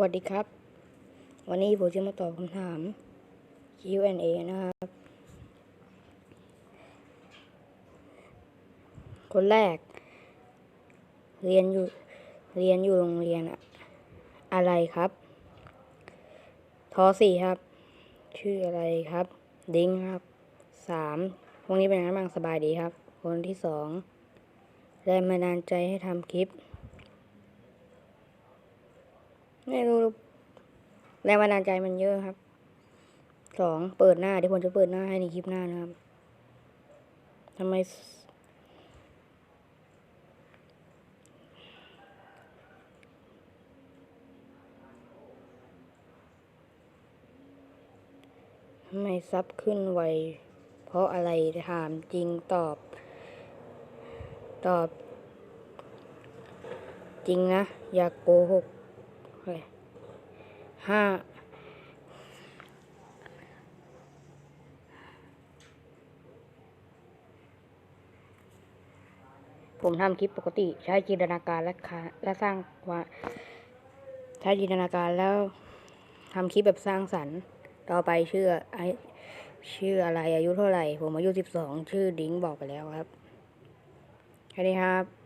วัสดีครับ วันนี้ผมจะมาตอบคำถาม Q&A นะครับ คนแรก เรียนอยู่เรียนอยู่โรงเรียนอะอะไรครับทอสี่ครับ ชื่ออะไรครับ ดิ้งครับสามวันนี้เป็นไงบ้างสบายดีครับ คนที่สองแรงบันดาลใจให้ทำคลิป ไม่รู้แรงบันดาลใจมันเยอะครับ สองเปิดหน้าเดี๋ยวผมจะเปิดหน้าให้ในคลิปหน้านะครับทำไมทำไมซับขึ้นไว เพราะอะไรถามจริงตอบ ตอบ จริงนะ อย่ากโกหก เฮ้ยห้าผมทำคลิปปกติใช้จินตนาการและคาและสร้างว่าใช้จินตนาการแล้วทำคลิปแบบสร้างสรรค์ ต่อไปชื่อไอชื่ออะไรอายุเท่าไหร่ ผมอายุสิบสองชื่อดิ้งบอกไปแล้วครับแค่นี้ครับ